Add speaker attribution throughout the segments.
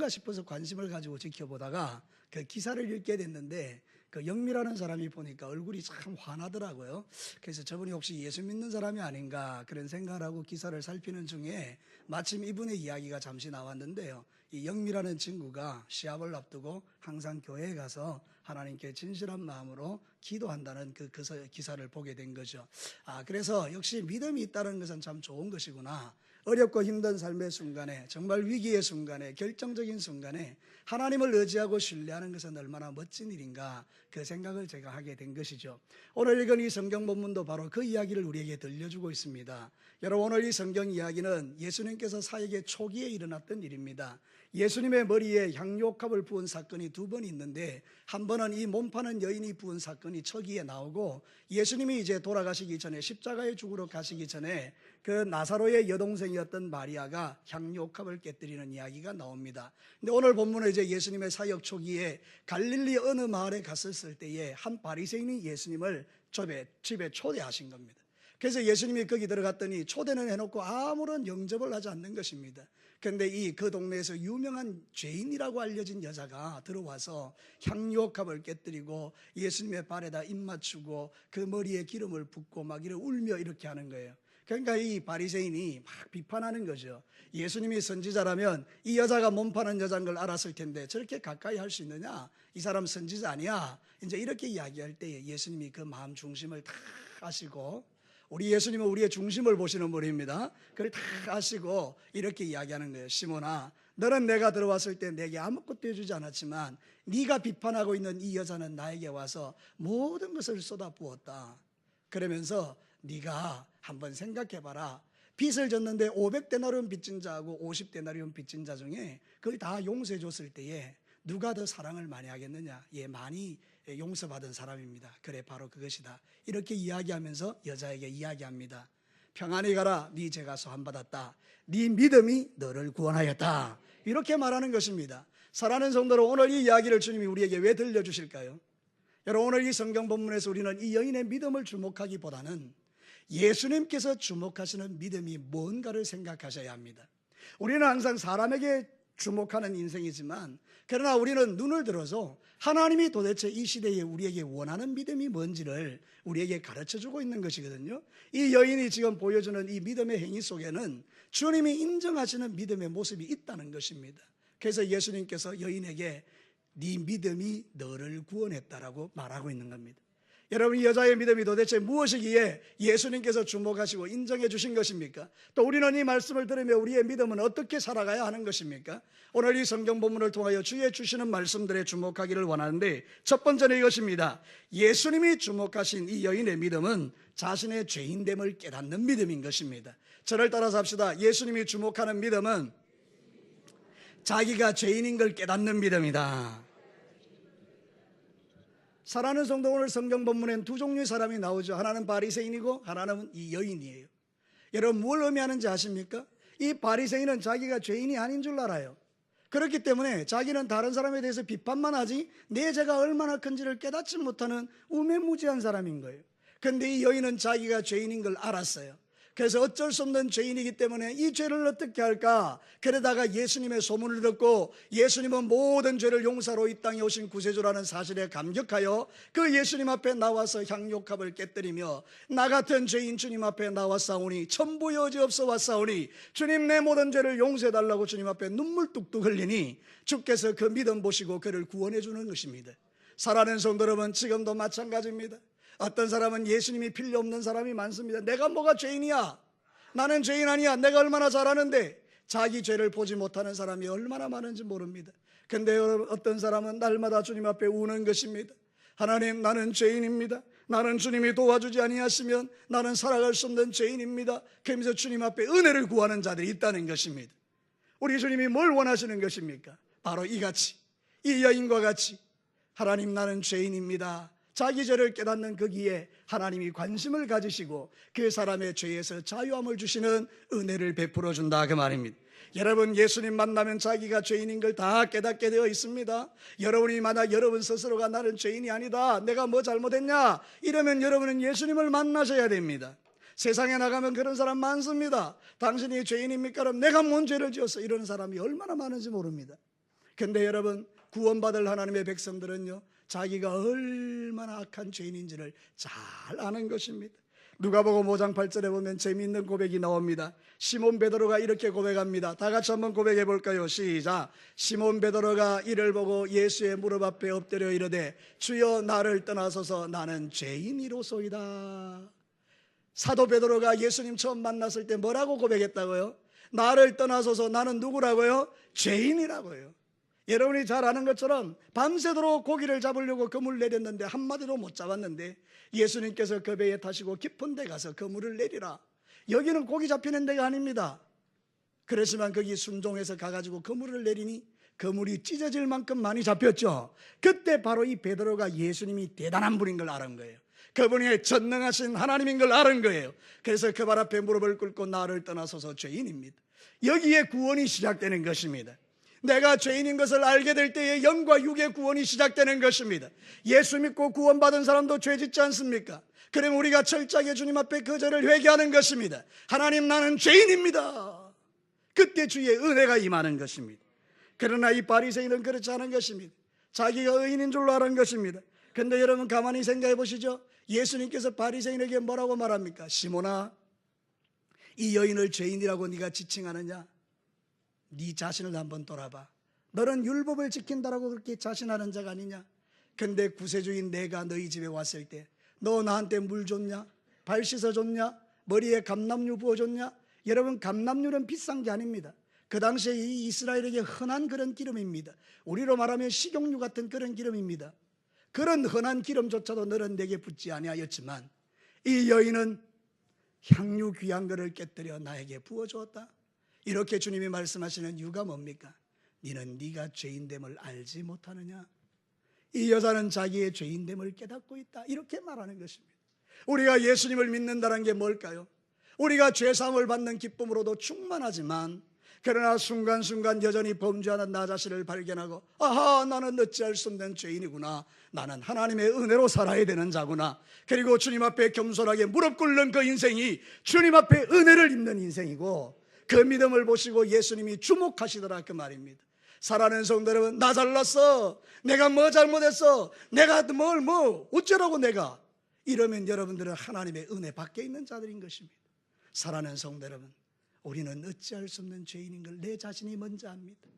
Speaker 1: 가 싶어서 관심을 가지고 지켜보다가 그 기사를 읽게 됐는데 그 영미라는 사람이 보니까 얼굴이 참 환하더라고요. 그래서 저분이 혹시 예수 믿는 사람이 아닌가 그런 생각을 하고 기사를 살피는 중에 마침 이분의 이야기가 잠시 나왔는데요. 이 영미라는 친구가 시합을 앞두고 항상 교회에 가서 하나님께 진실한 마음으로 기도한다는 그 기사- 기사를 보게 된 거죠. 아, 그래서 역시 믿음이 있다는 것은 참 좋은 것이구나. 어렵고 힘든 삶의 순간에 정말 위기의 순간에 결정적인 순간에 하나님을 의지하고 신뢰하는 것은 얼마나 멋진 일인가 그 생각을 제가 하게 된 것이죠. 오늘 읽은 이 성경 본문도 바로 그 이야기를 우리에게 들려주고 있습니다. 여러분 오늘 이 성경 이야기는 예수님께서 사역의 초기에 일어났던 일입니다. 예수님의 머리에 향료값을 부은 사건이 두 번 있는데 한 번은 이 몸 파는 여인이 부은 사건이 초기에 나오고 예수님이 이제 돌아가시기 전에 십자가에 죽으러 가시기 전에 그 나사로의 여동생이었던 마리아가 향료값을 깨뜨리는 이야기가 나옵니다. 근데 오늘 본문은 이제 예수님의 사역 초기에 갈릴리 어느 마을에 갔었을 때에 한 바리새인이 예수님을 집에 초대하신 겁니다. 그래서 예수님이 거기 들어갔더니 초대는 해놓고 아무런 영접을 하지 않는 것입니다. 그런데 이 그 동네에서 유명한 죄인이라고 알려진 여자가 들어와서 향유옥합을 깨뜨리고 예수님의 발에다 입 맞추고 그 머리에 기름을 붓고 막 이렇게 울며 이렇게 하는 거예요. 그러니까 이 바리새인이 막 비판하는 거죠. 예수님이 선지자라면 이 여자가 몸 파는 여자인 걸 알았을 텐데 저렇게 가까이 할 수 있느냐? 이 사람 선지자 아니야? 이제 이렇게 이야기할 때에 예수님이 그 마음 중심을 다 아시고 우리 예수님은 우리의 중심을 보시는 분입니다. 그걸 다 아시고 이렇게 이야기하는 거예요. 시몬아, 너는 내가 들어왔을 때 내게 아무것도 해주지 않았지만 네가 비판하고 있는 이 여자는 나에게 와서 모든 것을 쏟아 부었다. 그러면서 네가 한번 생각해봐라. 빚을 졌는데 500데나리온 빚진 자하고 50데나리온 빚진 자 중에 그걸 다 용서해 줬을 때에 누가 더 사랑을 많이 하겠느냐? 예, 많이 용서받은 사람입니다. 그래 바로 그것이다. 이렇게 이야기하면서 여자에게 이야기합니다. 평안히 가라. 네 죄가 소한 받았다. 네 믿음이 너를 구원하였다. 이렇게 말하는 것입니다. 사랑하는 성도로 오늘 이 이야기를 주님이 우리에게 왜 들려 주실까요? 여러분 오늘 이 성경 본문에서 우리는 이 여인의 믿음을 주목하기보다는 예수님께서 주목하시는 믿음이 뭔가를 생각하셔야 합니다. 우리는 항상 사람에게 주목하는 인생이지만 그러나 우리는 눈을 들어서 하나님이 도대체 이 시대에 우리에게 원하는 믿음이 뭔지를 우리에게 가르쳐 주고 있는 것이거든요. 이 여인이 지금 보여주는 이 믿음의 행위 속에는 주님이 인정하시는 믿음의 모습이 있다는 것입니다. 그래서 예수님께서 여인에게 네 믿음이 너를 구원했다라고 말하고 있는 겁니다. 여러분 이 여자의 믿음이 도대체 무엇이기에 예수님께서 주목하시고 인정해 주신 것입니까? 또 우리는 이 말씀을 들으며 우리의 믿음은 어떻게 살아가야 하는 것입니까? 오늘 이 성경 본문을 통하여 주의 주시는 말씀들에 주목하기를 원하는데 첫 번째는 이것입니다. 예수님이 주목하신 이 여인의 믿음은 자신의 죄인됨을 깨닫는 믿음인 것입니다. 저를 따라서 합시다. 예수님이 주목하는 믿음은 자기가 죄인인 걸 깨닫는 믿음이다. 사랑하는 성도 오늘 성경 본문엔 두 종류의 사람이 나오죠. 하나는 바리새인이고 하나는 이 여인이에요. 여러분 뭘 의미하는지 아십니까? 이 바리새인은 자기가 죄인이 아닌 줄 알아요. 그렇기 때문에 자기는 다른 사람에 대해서 비판만 하지 내 죄가 얼마나 큰지를 깨닫지 못하는 우매무지한 사람인 거예요. 근데 이 여인은 자기가 죄인인 걸 알았어요. 그래서 어쩔 수 없는 죄인이기 때문에 이 죄를 어떻게 할까? 그러다가 예수님의 소문을 듣고 예수님은 모든 죄를 용서로 이 땅에 오신 구세주라는 사실에 감격하여 그 예수님 앞에 나와서 향료값을 깨뜨리며 나 같은 죄인 주님 앞에 나왔사오니 천부 여지 없어 왔사오니 주님 내 모든 죄를 용서해 달라고 주님 앞에 눈물 뚝뚝 흘리니 주께서 그 믿음 보시고 그를 구원해 주는 것입니다. 사랑하는 성도 여러분 지금도 마찬가지입니다. 어떤 사람은 예수님이 필요 없는 사람이 많습니다. 내가 뭐가 죄인이야? 나는 죄인 아니야. 내가 얼마나 잘하는데 자기 죄를 보지 못하는 사람이 얼마나 많은지 모릅니다. 근데 어떤 사람은 날마다 주님 앞에 우는 것입니다. 하나님 나는 죄인입니다. 나는 주님이 도와주지 아니하시면 나는 살아갈 수 없는 죄인입니다. 그러면서 주님 앞에 은혜를 구하는 자들이 있다는 것입니다. 우리 주님이 뭘 원하시는 것입니까? 바로 이같이 이 여인과 같이 하나님 나는 죄인입니다. 자기 죄를 깨닫는 거기에 하나님이 관심을 가지시고 그 사람의 죄에서 자유함을 주시는 은혜를 베풀어 준다 그 말입니다. 여러분 예수님 만나면 자기가 죄인인 걸 다 깨닫게 되어 있습니다. 여러분이 만약 여러분 스스로가 나는 죄인이 아니다. 내가 뭐 잘못했냐? 이러면 여러분은 예수님을 만나셔야 됩니다. 세상에 나가면 그런 사람 많습니다. 당신이 죄인입니까? 그럼 내가 뭔 죄를 지었어? 이런 사람이 얼마나 많은지 모릅니다. 근데 여러분 구원받을 하나님의 백성들은요 자기가 얼마나 악한 죄인인지를 잘 아는 것입니다. 누가복음 5장 8절에 보면 재미있는 고백이 나옵니다. 시몬 베드로가 이렇게 고백합니다. 다 같이 한번 고백해 볼까요? 시작. 시몬 베드로가 이를 보고 예수의 무릎 앞에 엎드려 이르되 주여 나를 떠나소서 나는 죄인이로소이다. 사도 베드로가 예수님 처음 만났을 때 뭐라고 고백했다고요? 나를 떠나소서 나는 누구라고요? 죄인이라고요. 여러분이 잘 아는 것처럼 밤새도록 고기를 잡으려고 그물 내렸는데 한마디도 못 잡았는데 예수님께서 그 배에 타시고 깊은 데 가서 그물을 내리라. 여기는 고기 잡히는 데가 아닙니다. 그렇지만 거기 순종해서 가가지고 그물을 내리니 그물이 찢어질 만큼 많이 잡혔죠. 그때 바로 이 베드로가 예수님이 대단한 분인 걸 알은 거예요. 그분이 전능하신 하나님인 걸 알은 거예요. 그래서 그 발 앞에 무릎을 꿇고 나를 떠나서서 죄인입니다. 여기에 구원이 시작되는 것입니다. 내가 죄인인 것을 알게 될 때에 영과 육의 구원이 시작되는 것입니다. 예수 믿고 구원받은 사람도 죄 짓지 않습니까? 그럼 우리가 철저하게 주님 앞에 그 죄를 회개하는 것입니다. 하나님 나는 죄인입니다. 그때 주의 은혜가 임하는 것입니다. 그러나 이 바리새인은 그렇지 않은 것입니다. 자기가 의인인 줄로 아는 것입니다. 근데 여러분 가만히 생각해 보시죠. 예수님께서 바리새인에게 뭐라고 말합니까? 시몬아, 이 여인을 죄인이라고 네가 지칭하느냐? 네 자신을 한번 돌아봐. 너는 율법을 지킨다라고 그렇게 자신하는 자가 아니냐? 근데 구세주인 내가 너희 집에 왔을 때 너 나한테 물 줬냐? 발 씻어 줬냐? 머리에 감남유 부어 줬냐? 여러분 감남유는 비싼 게 아닙니다. 그 당시에 이 이스라엘에게 흔한 그런 기름입니다. 우리로 말하면 식용유 같은 그런 기름입니다. 그런 흔한 기름조차도 너는 내게 붙지 아니하였지만 이 여인은 향유 귀한 것을 깨뜨려 나에게 부어 주었다. 이렇게 주님이 말씀하시는 이유가 뭡니까? 너는 네가 죄인됨을 알지 못하느냐? 이 여자는 자기의 죄인됨을 깨닫고 있다. 이렇게 말하는 것입니다. 우리가 예수님을 믿는다는 게 뭘까요? 우리가 죄사함을 받는 기쁨으로도 충만하지만 그러나 순간순간 여전히 범죄하는 나 자신을 발견하고 아하 나는 어찌할 수 없는 죄인이구나 나는 하나님의 은혜로 살아야 되는 자구나 그리고 주님 앞에 겸손하게 무릎 꿇는 그 인생이 주님 앞에 은혜를 입는 인생이고 그 믿음을 보시고 예수님이 주목하시더라 그 말입니다. 사랑하는 성도 여러분 나 잘났어. 내가 뭐 잘못했어? 내가 뭘 뭐 어쩌라고 내가? 이러면 여러분들은 하나님의 은혜 밖에 있는 자들인 것입니다. 사랑하는 성도 여러분 우리는 어찌할 수 없는 죄인인 걸 내 자신이 먼저 압니다.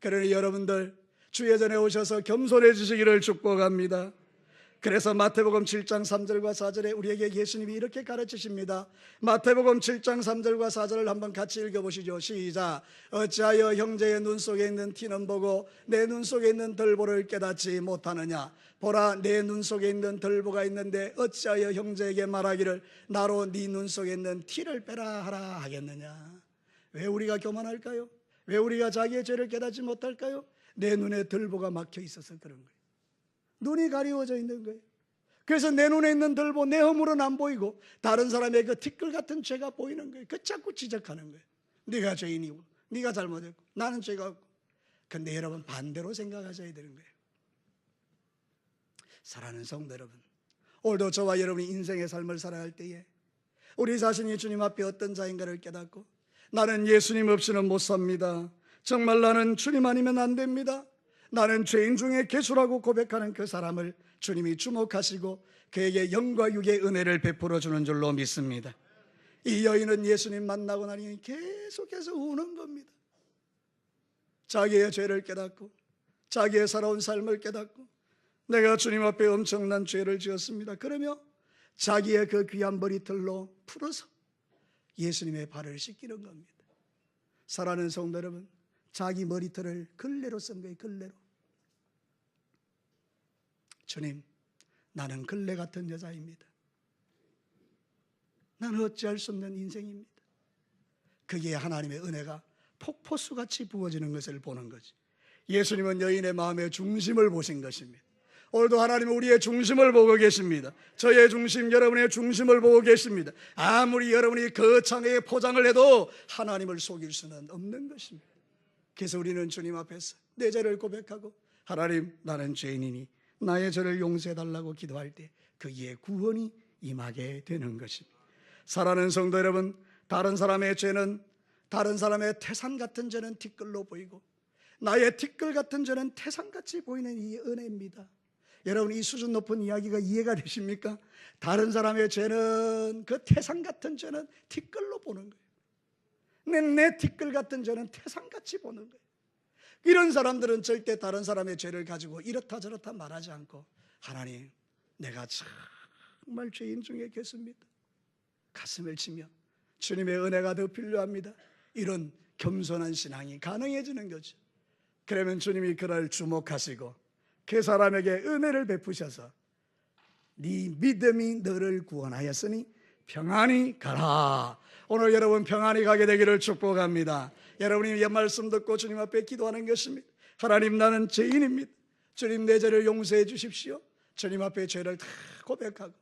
Speaker 1: 그러니 여러분들 주의 전에 오셔서 겸손해 주시기를 축복합니다. 그래서 마태복음 7장 3절과 4절에 우리에게 예수님이 이렇게 가르치십니다. 마태복음 7장 3절과 4절을 한번 같이 읽어보시죠. 시작. 어찌하여 형제의 눈 속에 있는 티는 보고 내 눈 속에 있는 덜보를 깨닫지 못하느냐. 보라 내 눈 속에 있는 덜보가 있는데 어찌하여 형제에게 말하기를 나로 네 눈 속에 있는 티를 빼라 하라 하겠느냐. 왜 우리가 교만할까요? 왜 우리가 자기의 죄를 깨닫지 못할까요? 내 눈에 덜보가 막혀 있어서 그런 거예요. 눈이 가리워져 있는 거예요. 그래서 내 눈에 있는 들보 내 허물은 안 보이고 다른 사람의 그 티끌 같은 죄가 보이는 거예요. 그 자꾸 지적하는 거예요. 네가 죄인이고 네가 잘못했고 나는 죄가 없고. 근데 여러분 반대로 생각하셔야 되는 거예요. 사랑하는 성도 여러분, 오늘도 저와 여러분이 인생의 삶을 살아갈 때에 우리 자신이 주님 앞에 어떤 자인가를 깨닫고 나는 예수님 없이는 못 삽니다. 정말 나는 주님 아니면 안 됩니다. 나는 죄인 중에 개수라고 고백하는 그 사람을 주님이 주목하시고 그에게 영과 육의 은혜를 베풀어 주는 줄로 믿습니다. 이 여인은 예수님 만나고 나니 계속해서 우는 겁니다. 자기의 죄를 깨닫고 자기의 살아온 삶을 깨닫고 내가 주님 앞에 엄청난 죄를 지었습니다. 그러며 자기의 그 귀한 머리털로 풀어서 예수님의 발을 씻기는 겁니다. 사랑하는 성도 여러분, 자기 머리털을 걸레로 쓴 거예요, 걸레로. 주님, 나는 걸레 같은 여자입니다. 나는 어찌할 수 없는 인생입니다. 그게 하나님의 은혜가 폭포수같이 부어지는 것을 보는 거지. 예수님은 여인의 마음의 중심을 보신 것입니다. 오늘도 하나님은 우리의 중심을 보고 계십니다. 저의 중심, 여러분의 중심을 보고 계십니다. 아무리 여러분이 거창하게 포장을 해도 하나님을 속일 수는 없는 것입니다. 그래서 우리는 주님 앞에서 내 죄를 고백하고 하나님 나는 죄인이니 나의 죄를 용서해 달라고 기도할 때 그의 구원이 임하게 되는 것입니다. 사랑하는 성도 여러분, 다른 사람의 죄는 다른 사람의 태산 같은 죄는 티끌로 보이고 나의 티끌 같은 저는 태산같이 보이는 이 은혜입니다. 여러분 이 수준 높은 이야기가 이해가 되십니까? 다른 사람의 죄는 그 태산 같은 죄는 티끌로 보는 거예요. 내, 내 티끌 같은 죄는 태산같이 보는 거예요. 이런 사람들은 절대 다른 사람의 죄를 가지고 이렇다 저렇다 말하지 않고 하나님 내가 정말 죄인 중에 계십니다. 가슴을 치며 주님의 은혜가 더 필요합니다. 이런 겸손한 신앙이 가능해지는 거죠. 그러면 주님이 그를 주목하시고 그 사람에게 은혜를 베푸셔서 네 믿음이 너를 구원하였으니 평안히 가라. 오늘 여러분 평안히 가게 되기를 축복합니다. 여러분이 이 말씀 듣고 주님 앞에 기도하는 것입니다. 하나님 나는 죄인입니다. 주님 내 죄를 용서해 주십시오. 주님 앞에 죄를 다 고백하고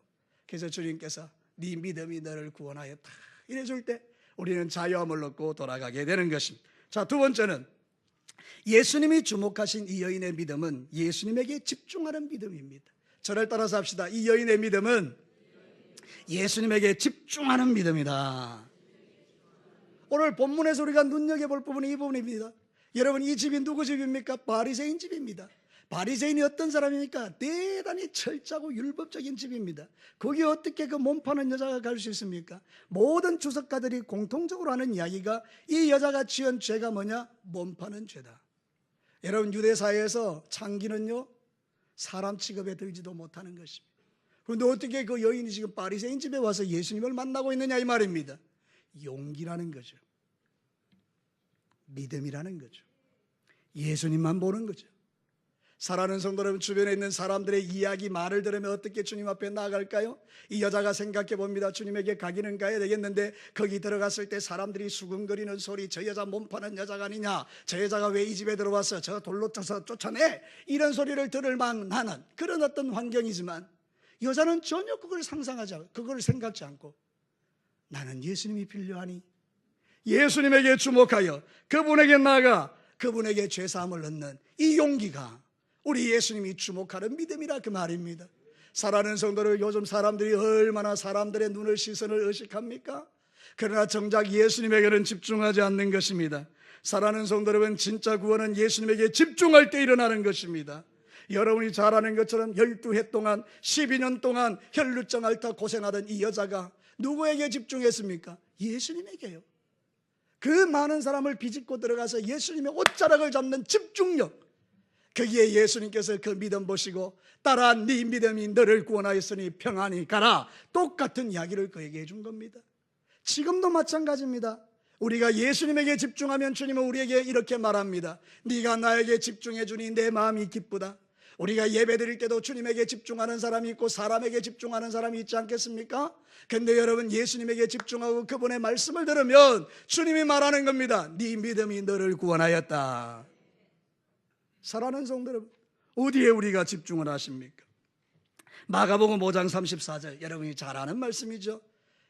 Speaker 1: 그래서 주님께서 네 믿음이 너를 구원하였다. 이래 줄 때 우리는 자유함을 얻고 돌아가게 되는 것입니다. 자, 두 번째는 예수님이 주목하신 이 여인의 믿음은 예수님에게 집중하는 믿음입니다. 저를 따라서 합시다. 이 여인의 믿음은 예수님에게 집중하는 믿음이다. 오늘 본문에서 우리가 눈여겨볼 부분이 이 부분입니다. 여러분 이 집이 누구 집입니까? 바리새인 집입니다. 바리새인이 어떤 사람입니까? 대단히 철저하고 율법적인 집입니다. 거기 어떻게 그 몸 파는 여자가 갈 수 있습니까? 모든 주석가들이 공통적으로 하는 이야기가 이 여자가 지은 죄가 뭐냐? 몸 파는 죄다. 여러분 유대 사회에서 창기는요 사람 취급에 들지도 못하는 것입니다. 그런데 어떻게 그 여인이 지금 바리새인 집에 와서 예수님을 만나고 있느냐 이 말입니다. 용기라는 거죠. 믿음이라는 거죠. 예수님만 보는 거죠. 사랑하는 성도 여러분 주변에 있는 사람들의 이야기 말을 들으면 어떻게 주님 앞에 나아갈까요? 이 여자가 생각해 봅니다. 주님에게 가기는 가야 되겠는데 거기 들어갔을 때 사람들이 수근거리는 소리 저 여자 몸 파는 여자가 아니냐 저 여자가 왜 이 집에 들어와서 저 돌로 쳐서 쫓아내 이런 소리를 들을 만하는 그런 어떤 환경이지만 여자는 전혀 그걸 상상하지 않고 그걸 생각지 않고 나는 예수님이 필요하니 예수님에게 주목하여 그분에게 나아가 그분에게 죄사함을 얻는 이 용기가 우리 예수님이 주목하는 믿음이라 그 말입니다. 사랑하는 성도를 요즘 사람들이 얼마나 사람들의 눈을 시선을 의식합니까? 그러나 정작 예수님에게는 집중하지 않는 것입니다. 사랑하는 성도 여러분 진짜 구원은 예수님에게 집중할 때 일어나는 것입니다. 여러분이 잘 아는 것처럼 12해 동안 12년 동안 혈루증 앓다 고생하던 이 여자가 누구에게 집중했습니까? 예수님에게요. 그 많은 사람을 비집고 들어가서 예수님의 옷자락을 잡는 집중력. 거기에 예수님께서 그 믿음 보시고 따라 네 믿음이 너를 구원하였으니 평안히 가라. 똑같은 이야기를 그에게 해준 겁니다. 지금도 마찬가지입니다. 우리가 예수님에게 집중하면 주님은 우리에게 이렇게 말합니다. 네가 나에게 집중해 주니 내 마음이 기쁘다. 우리가 예배 드릴 때도 주님에게 집중하는 사람이 있고 사람에게 집중하는 사람이 있지 않겠습니까? 근데 여러분 예수님에게 집중하고 그분의 말씀을 들으면 주님이 말하는 겁니다. 네 믿음이 너를 구원하였다. 사랑하는 성도 여러분, 어디에 우리가 집중을 하십니까? 마가복음 5장 34절 여러분이 잘 아는 말씀이죠.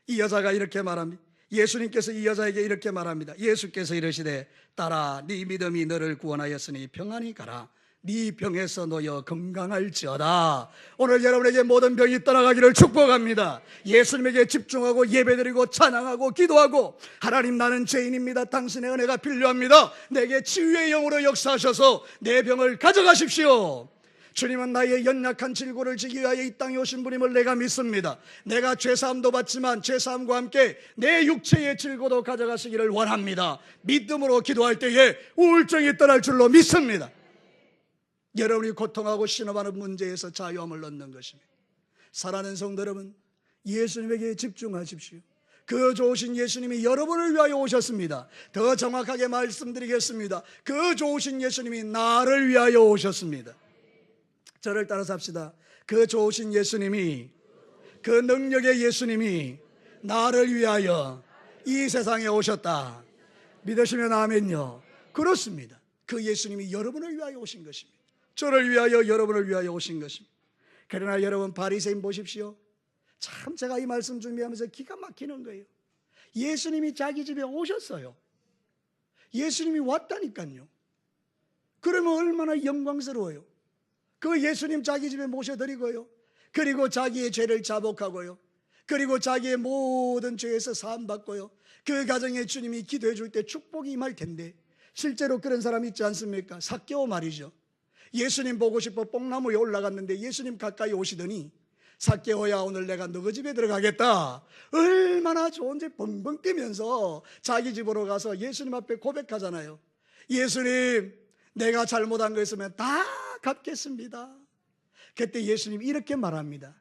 Speaker 1: 이 여자가 이렇게 말합니다. 예수님께서 이 여자에게 이렇게 말합니다. 예수께서 이르시되 따라 네 믿음이 너를 구원하였으니 평안히 가라. 네 병에서 놓여 건강할지어다. 오늘 여러분에게 모든 병이 떠나가기를 축복합니다. 예수님에게 집중하고 예배드리고 찬양하고 기도하고 하나님 나는 죄인입니다. 당신의 은혜가 필요합니다. 내게 치유의 영으로 역사하셔서 내 병을 가져가십시오. 주님은 나의 연약한 질고를 지기 위하여 이 땅에 오신 분임을 내가 믿습니다. 내가 죄사함도 받지만 죄사함과 함께 내 육체의 질고도 가져가시기를 원합니다. 믿음으로 기도할 때에 우울증이 떠날 줄로 믿습니다. 여러분이 고통하고 신음하는 문제에서 자유함을 얻는 것입니다. 사랑하는 성도 여러분, 예수님에게 집중하십시오. 그 좋으신 예수님이 여러분을 위하여 오셨습니다. 더 정확하게 말씀드리겠습니다. 그 좋으신 예수님이 나를 위하여 오셨습니다. 저를 따라서 합시다. 그 좋으신 예수님이, 그 능력의 예수님이 나를 위하여 이 세상에 오셨다. 믿으시면 아멘요. 그렇습니다. 그 예수님이 여러분을 위하여 오신 것입니다. 저를 위하여 여러분을 위하여 오신 것입니다. 그러나 여러분 바리새인 보십시오. 참 제가 이 말씀 준비하면서 기가 막히는 거예요. 예수님이 자기 집에 오셨어요. 예수님이 왔다니까요. 그러면 얼마나 영광스러워요. 그 예수님 자기 집에 모셔드리고요. 그리고 자기의 죄를 자복하고요. 그리고 자기의 모든 죄에서 사함받고요. 그 가정에 주님이 기도해 줄 때 축복이 임할 텐데 실제로 그런 사람 있지 않습니까? 사개오 말이죠. 예수님 보고 싶어 뽕나무에 올라갔는데 예수님 가까이 오시더니 사개오야 오늘 내가 너희 집에 들어가겠다. 얼마나 좋은지 벙벙 뛰면서 자기 집으로 가서 예수님 앞에 고백하잖아요. 예수님 내가 잘못한 거 있으면 다 갚겠습니다. 그때 예수님 이렇게 말합니다.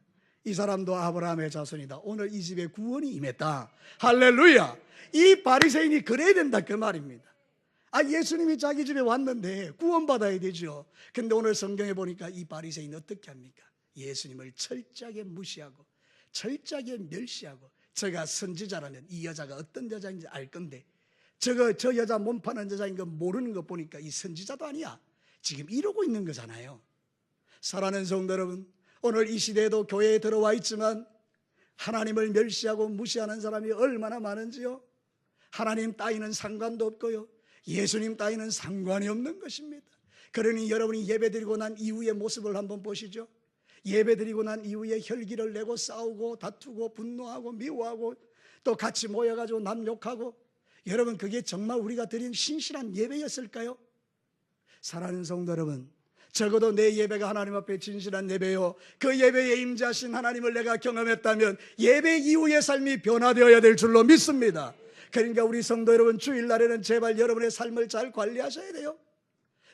Speaker 1: 이 사람도 아브라함의 자손이다. 오늘 이 집에 구원이 임했다. 할렐루야. 이 바리새인이 그래야 된다 그 말입니다. 아 예수님이 자기 집에 왔는데 구원받아야 되죠. 근데 오늘 성경에 보니까 이 바리새인 어떻게 합니까? 예수님을 철저하게 무시하고 철저하게 멸시하고 제가 선지자라면 이 여자가 어떤 여자인지 알 건데 저거 저 여자 몸 파는 여자인 거 모르는 거 보니까 이 선지자도 아니야. 지금 이러고 있는 거잖아요. 사랑하는 성도 여러분, 오늘 이 시대에도 교회에 들어와 있지만 하나님을 멸시하고 무시하는 사람이 얼마나 많은지요. 하나님 따위는 상관도 없고요. 예수님 따위는 상관이 없는 것입니다. 그러니 여러분이 예배드리고 난 이후의 모습을 한번 보시죠. 예배드리고 난 이후에 혈기를 내고 싸우고 다투고 분노하고 미워하고 또 같이 모여가지고 남 욕하고 여러분 그게 정말 우리가 드린 신실한 예배였을까요? 사랑하는 성도 여러분 적어도 내 예배가 하나님 앞에 진실한 예배요 그 예배에 임재하신 하나님을 내가 경험했다면 예배 이후의 삶이 변화되어야 될 줄로 믿습니다 그러니까 우리 성도 여러분 주일날에는 제발 여러분의 삶을 잘 관리하셔야 돼요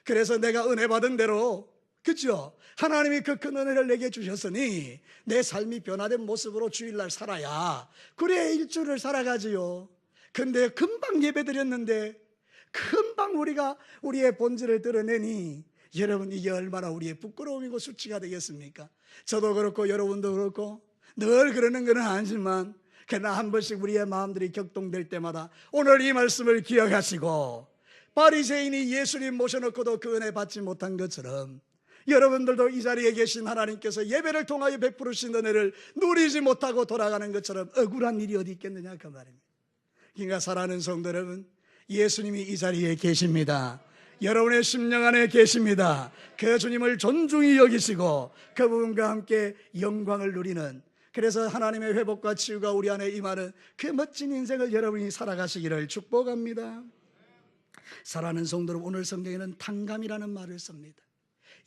Speaker 1: 그래서 내가 은혜 받은 대로 그죠? 하나님이 그 큰 은혜를 내게 주셨으니 내 삶이 변화된 모습으로 주일날 살아야 그래야 일주를 살아가지요 근데 금방 예배 드렸는데 금방 우리가 우리의 본질을 드러내니 여러분 이게 얼마나 우리의 부끄러움이고 수치가 되겠습니까? 저도 그렇고 여러분도 그렇고 늘 그러는 건 아니지만 그러나 한 번씩 우리의 마음들이 격동될 때마다 오늘 이 말씀을 기억하시고 바리새인이 예수님 모셔놓고도 그 은혜 받지 못한 것처럼 여러분들도 이 자리에 계신 하나님께서 예배를 통하여 베푸르신 은혜를 누리지 못하고 돌아가는 것처럼 억울한 일이 어디 있겠느냐 그 말입니다. 그러니까 사랑하는 성도 여러분, 예수님이 이 자리에 계십니다. 여러분의 심령 안에 계십니다. 그 주님을 존중히 여기시고 그분과 함께 영광을 누리는 그래서 하나님의 회복과 치유가 우리 안에 임하는 그 멋진 인생을 여러분이 살아가시기를 축복합니다. 사랑하는 성도 여러분, 오늘 성경에는 탕감이라는 말을 씁니다.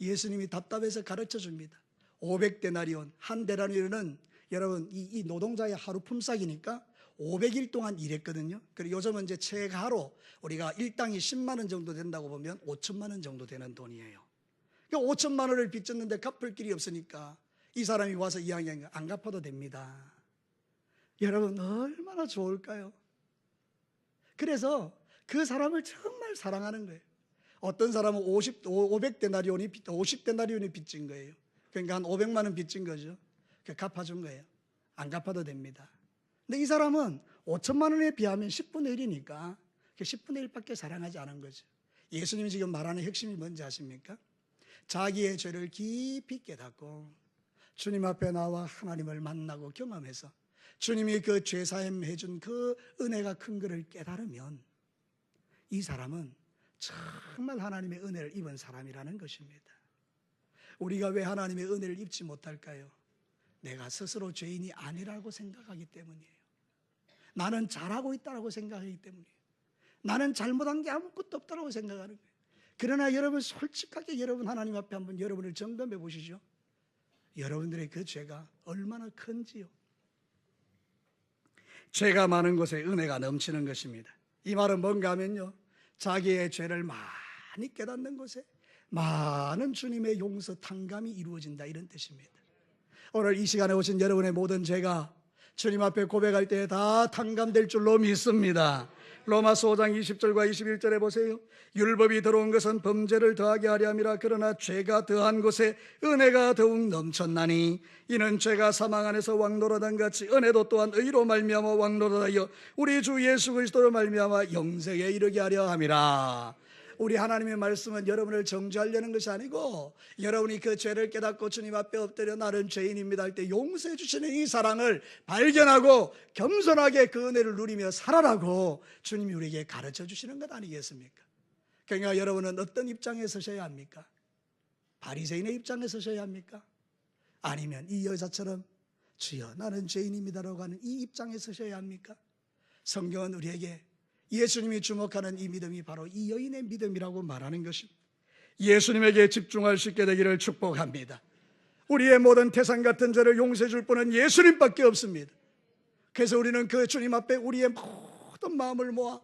Speaker 1: 예수님이 답답해서 가르쳐 줍니다. 500데나리온, 한 데나리온은 여러분 이, 이 노동자의 하루 품삯이니까 500일 동안 일했거든요. 그리고 요즘은 이제 최가로 우리가 일당이 10만 원 정도 된다고 보면 5천만 원 정도 되는 돈이에요. 그러니까 5천만 원을 빚졌는데 갚을 길이 없으니까 이 사람이 와서 이야기한 거안 갚아도 됩니다. 여러분 얼마나 좋을까요? 그래서 그 사람을 정말 사랑하는 거예요. 어떤 사람은 50, 500데나리온이, 50데나리온이 빚진 거예요. 그러니까 한 500만 원 빚진 거죠. 그 갚아준 거예요. 안 갚아도 됩니다. 근데 이 사람은 5천만 원에 비하면 10분의 1이니까 10분의 1밖에 사랑하지 않은 거죠. 예수님이 지금 말하는 핵심이 뭔지 아십니까? 자기의 죄를 깊이 깨닫고 주님 앞에 나와 하나님을 만나고 경험해서 주님이 그 죄사함 해준 그 은혜가 큰 것을 깨달으면 이 사람은 정말 하나님의 은혜를 입은 사람이라는 것입니다. 우리가 왜 하나님의 은혜를 입지 못할까요? 내가 스스로 죄인이 아니라고 생각하기 때문이에요. 나는 잘하고 있다고 생각하기 때문이에요. 나는 잘못한 게 아무것도 없다고 생각하는 거예요. 그러나 여러분 솔직하게 여러분 하나님 앞에 한번 여러분을 점검해 보시죠. 여러분들의 그 죄가 얼마나 큰지요. 죄가 많은 곳에 은혜가 넘치는 것입니다. 이 말은 뭔가 하면요. 자기의 죄를 많이 깨닫는 곳에 많은 주님의 용서 탕감이 이루어진다 이런 뜻입니다. 오늘 이 시간에 오신 여러분의 모든 죄가 주님 앞에 고백할 때 다 탕감될 줄로 믿습니다. 로마서 5장 20절과 21절에 보세요. 율법이 들어온 것은 범죄를 더하게 하려 함이라 그러나 죄가 더한 곳에 은혜가 더욱 넘쳤나니 이는 죄가 사망 안에서 왕노릇한 같이 은혜도 또한 의로 말미암아 왕노릇하여 우리 주 예수 그리스도로 말미암아 영생에 이르게 하려 함이라. 우리 하나님의 말씀은 여러분을 정죄하려는 것이 아니고 여러분이 그 죄를 깨닫고 주님 앞에 엎드려 나는 죄인입니다 할 때 용서해 주시는 이 사랑을 발견하고 겸손하게 그 은혜를 누리며 살아라고 주님이 우리에게 가르쳐 주시는 것 아니겠습니까? 그러니까 여러분은 어떤 입장에 서셔야 합니까? 바리새인의 입장에 서셔야 합니까? 아니면 이 여자처럼 주여 나는 죄인입니다라고 하는 이 입장에 서셔야 합니까? 성경은 우리에게 예수님이 주목하는 이 믿음이 바로 이 여인의 믿음이라고 말하는 것입니다. 예수님에게 집중할 수 있게 되기를 축복합니다. 우리의 모든 태산 같은 죄를 용서해 줄 분은 예수님밖에 없습니다. 그래서 우리는 그 주님 앞에 우리의 모든 마음을 모아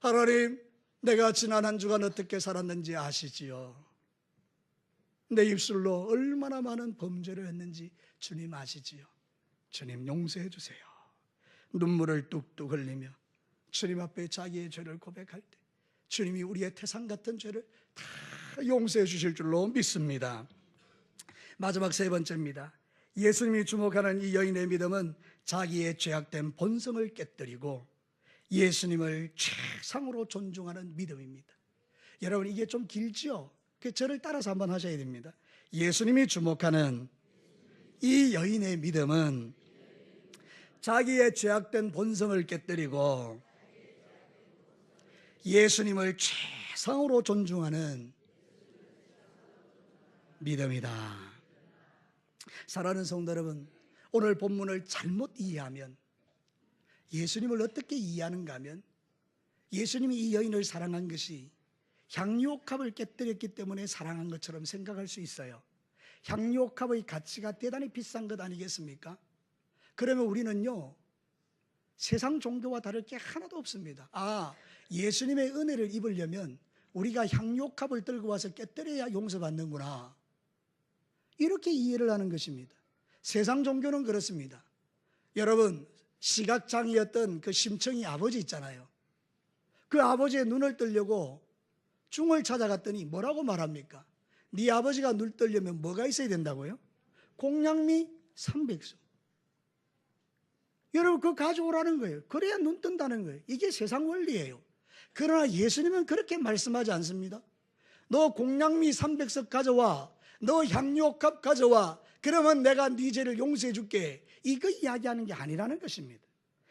Speaker 1: 하나님 내가 지난 한 주간 어떻게 살았는지 아시지요. 내 입술로 얼마나 많은 범죄를 했는지 주님 아시지요. 주님 용서해 주세요. 눈물을 뚝뚝 흘리며 주님 앞에 자기의 죄를 고백할 때 주님이 우리의 태산 같은 죄를 다 용서해 주실 줄로 믿습니다. 마지막 세 번째입니다. 예수님이 주목하는 이 여인의 믿음은 자기의 죄악된 본성을 깨뜨리고 예수님을 최상으로 존중하는 믿음입니다. 여러분 이게 좀 길지요? 그 저를 따라서 한번 하셔야 됩니다. 예수님이 주목하는 이 여인의 믿음은 자기의 죄악된 본성을 깨뜨리고 예수님을 최상으로 존중하는 믿음이다. 사랑하는 성도 여러분, 오늘 본문을 잘못 이해하면 예수님을 어떻게 이해하는가 하면 예수님이 이 여인을 사랑한 것이 향유옥합을 깨뜨렸기 때문에 사랑한 것처럼 생각할 수 있어요. 향유옥합의 가치가 대단히 비싼 것 아니겠습니까? 그러면 우리는요, 세상 종교와 다를 게 하나도 없습니다. 아, 예수님의 은혜를 입으려면 우리가 향유옥합을 들고 와서 깨뜨려야 용서받는구나. 이렇게 이해를 하는 것입니다. 세상 종교는 그렇습니다. 여러분, 시각장애였던 그 심청이 아버지 있잖아요. 그 아버지의 눈을 뜨려고 중을 찾아갔더니 뭐라고 말합니까? 네 아버지가 눈 뜨려면 뭐가 있어야 된다고요? 공양미 300수. 여러분 그거 가져오라는 거예요. 그래야 눈 뜬다는 거예요. 이게 세상 원리예요. 그러나 예수님은 그렇게 말씀하지 않습니다. 너 공양미 300석 가져와. 너 향유옥합 가져와. 그러면 내가 네 죄를 용서해 줄게. 이거 이야기하는 게 아니라는 것입니다.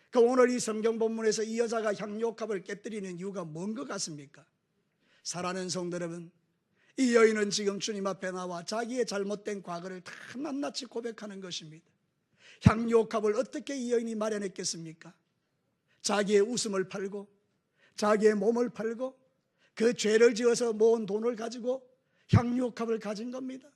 Speaker 1: 그 오늘 이 성경 본문에서 이 여자가 향유옥합을 깨뜨리는 이유가 뭔 것 같습니까? 사랑하는 성도 여러분, 이 여인은 지금 주님 앞에 나와 자기의 잘못된 과거를 다 낱낱이 고백하는 것입니다. 향유옥합을 어떻게 이 여인이 마련했겠습니까? 자기의 웃음을 팔고 자기의 몸을 팔고 그 죄를 지어서 모은 돈을 가지고 향유옥합을 가진 겁니다.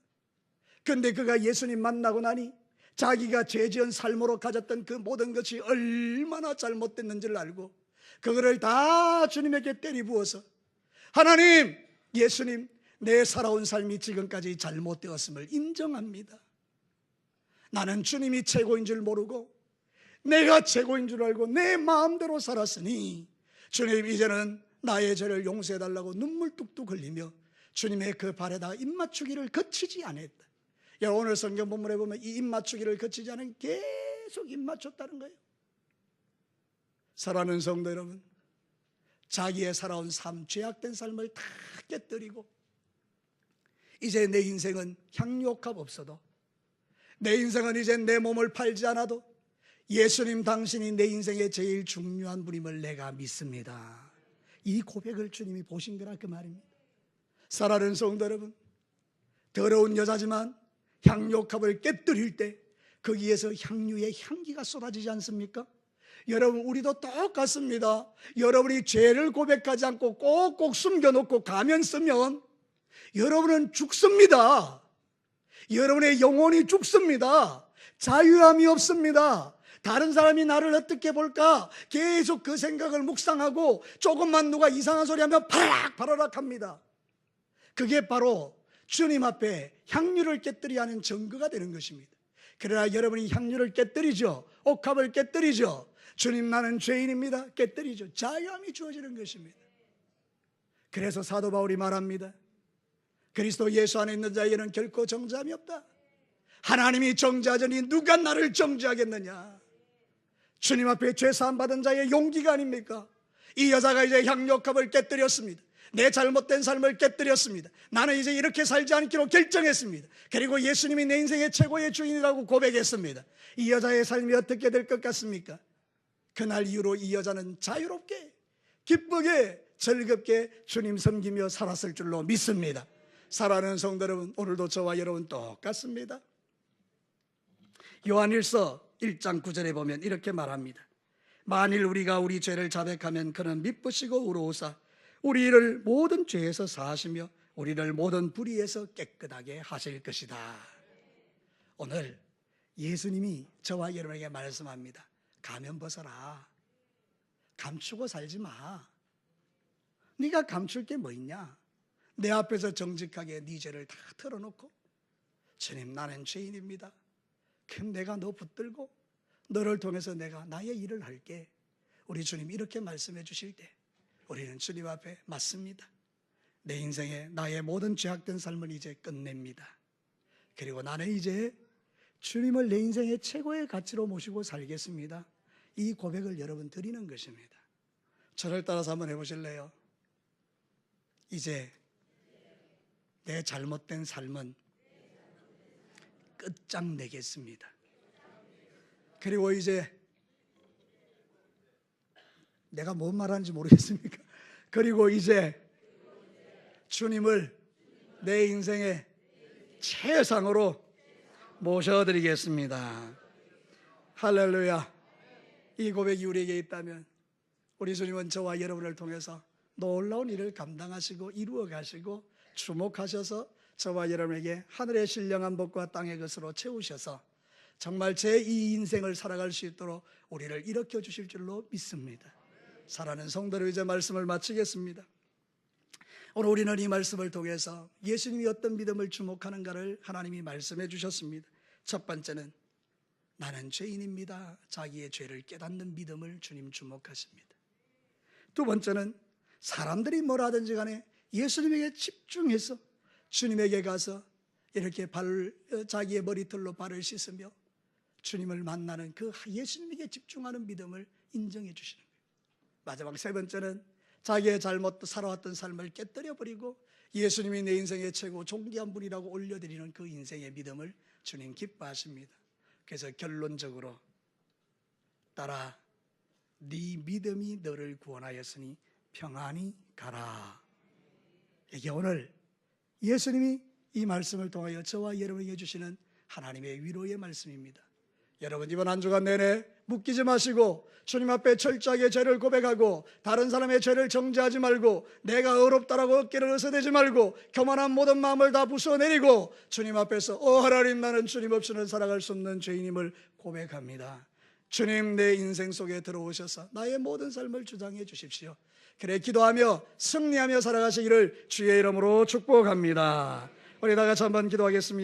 Speaker 1: 근데 그가 예수님 만나고 나니 자기가 죄 지은 삶으로 가졌던 그 모든 것이 얼마나 잘못됐는지를 알고 그거를 다 주님에게 때리 부어서 하나님, 예수님, 내 살아온 삶이 지금까지 잘못되었음을 인정합니다. 나는 주님이 최고인 줄 모르고 내가 최고인 줄 알고 내 마음대로 살았으니 주님 이제는 나의 죄를 용서해 달라고 눈물 뚝뚝 흘리며 주님의 그 발에다 입 맞추기를 거치지 않았다. 야, 오늘 성경 본문에 보면 이 입 맞추기를 거치지 않은 계속 입 맞췄다는 거예요. 사랑하는 성도 여러분, 자기의 살아온 삶, 죄악된 삶을 다 깨뜨리고 이제 내 인생은 향유옥합 없어도 내 인생은 이제 내 몸을 팔지 않아도 예수님 당신이 내 인생의 제일 중요한 분임을 내가 믿습니다. 이 고백을 주님이 보신 거라 그 말입니다. 사랑하는 성도 여러분, 더러운 여자지만 향유옥합을 깨뜨릴 때 거기에서 향유의 향기가 쏟아지지 않습니까? 여러분 우리도 똑같습니다. 여러분이 죄를 고백하지 않고 꼭꼭 숨겨놓고 가면 쓰면 여러분은 죽습니다. 여러분의 영혼이 죽습니다. 자유함이 없습니다. 다른 사람이 나를 어떻게 볼까? 계속 그 생각을 묵상하고 조금만 누가 이상한 소리 하면 파락 파라락 합니다. 그게 바로 주님 앞에 향유를 깨뜨려 하는 증거가 되는 것입니다. 그러나 여러분이 향유를 깨뜨리죠. 옥합을 깨뜨리죠. 주님 나는 죄인입니다. 깨뜨리죠. 자유함이 주어지는 것입니다. 그래서 사도 바울이 말합니다. 그리스도 예수 안에 있는 자에게는 결코 정죄함이 없다. 하나님이 정죄하더니 누가 나를 정죄하겠느냐? 주님 앞에 죄 사함 받은 자의 용기가 아닙니까? 이 여자가 이제 향력합을 깨뜨렸습니다. 내 잘못된 삶을 깨뜨렸습니다. 나는 이제 이렇게 살지 않기로 결정했습니다. 그리고 예수님이 내 인생의 최고의 주인이라고 고백했습니다. 이 여자의 삶이 어떻게 될 것 같습니까? 그날 이후로 이 여자는 자유롭게, 기쁘게, 즐겁게 주님 섬기며 살았을 줄로 믿습니다. 사랑하는 성도 여러분, 오늘도 저와 여러분 똑같습니다. 요한일서 1장 9절에 보면 이렇게 말합니다. 만일 우리가 우리 죄를 자백하면 그는 미쁘시고 의로우사 우리를 모든 죄에서 사하시며 우리를 모든 불의에서 깨끗하게 하실 것이다. 오늘 예수님이 저와 여러분에게 말씀합니다. 가면 벗어라. 감추고 살지 마. 네가 감출 게 뭐 있냐? 내 앞에서 정직하게 네 죄를 다 털어놓고 주님 나는 죄인입니다. 그럼 내가 너 붙들고 너를 통해서 내가 나의 일을 할게. 우리 주님 이렇게 말씀해 주실 때 우리는 주님 앞에 맞습니다. 내 인생에 나의 모든 죄악된 삶을 이제 끝냅니다. 그리고 나는 이제 주님을 내 인생의 최고의 가치로 모시고 살겠습니다. 이 고백을 여러분 드리는 것입니다. 저를 따라서 한번 해보실래요? 이제 내 잘못된 삶은 끝장내겠습니다. 그리고 이제 내가 뭔 말하는지 모르겠습니까? 그리고 이제 주님을 내 인생의 최상으로 모셔드리겠습니다. 할렐루야. 이 고백이 우리에게 있다면 우리 주님은 저와 여러분을 통해서 놀라운 일을 감당하시고 이루어 가시고 주목하셔서 저와 여러분에게 하늘의 신령한 복과 땅의 것으로 채우셔서 정말 제이 인생을 살아갈 수 있도록 우리를 일으켜 주실 줄로 믿습니다. 사랑하는 성도들 이제 말씀을 마치겠습니다. 오늘 우리는 이 말씀을 통해서 예수님이 어떤 믿음을 주목하는가를 하나님이 말씀해 주셨습니다. 첫 번째는 나는 죄인입니다. 자기의 죄를 깨닫는 믿음을 주님 주목하십니다. 두 번째는 사람들이 뭐라 하든지 간에 예수님에게 집중해서 주님에게 가서 이렇게 발, 자기의 머리털로 발을 씻으며 주님을 만나는 그 예수님에게 집중하는 믿음을 인정해 주시는 거예요. 마지막 세 번째는 자기의 잘못 살아왔던 삶을 깨뜨려 버리고 예수님이 내 인생의 최고 존귀한 분이라고 올려드리는 그 인생의 믿음을 주님 기뻐하십니다. 그래서 결론적으로 따라 네 믿음이 너를 구원하였으니 평안히 가라. 이게 오늘 예수님이 이 말씀을 통하여 저와 여러분에게 주시는 하나님의 위로의 말씀입니다. 여러분 이번 한 주간 내내 묶이지 마시고 주님 앞에 철저하게 죄를 고백하고 다른 사람의 죄를 정죄하지 말고 내가 어렵다라고 어깨를 어서대지 말고 교만한 모든 마음을 다 부숴내리고 주님 앞에서 어 하나님 나는 주님 없이는 살아갈 수 없는 죄인임을 고백합니다. 주님 내 인생 속에 들어오셔서 나의 모든 삶을 주장해 주십시오. 그래 기도하며 승리하며 살아가시기를 주의 이름으로 축복합니다. 우리 다 같이 한번 기도하겠습니다.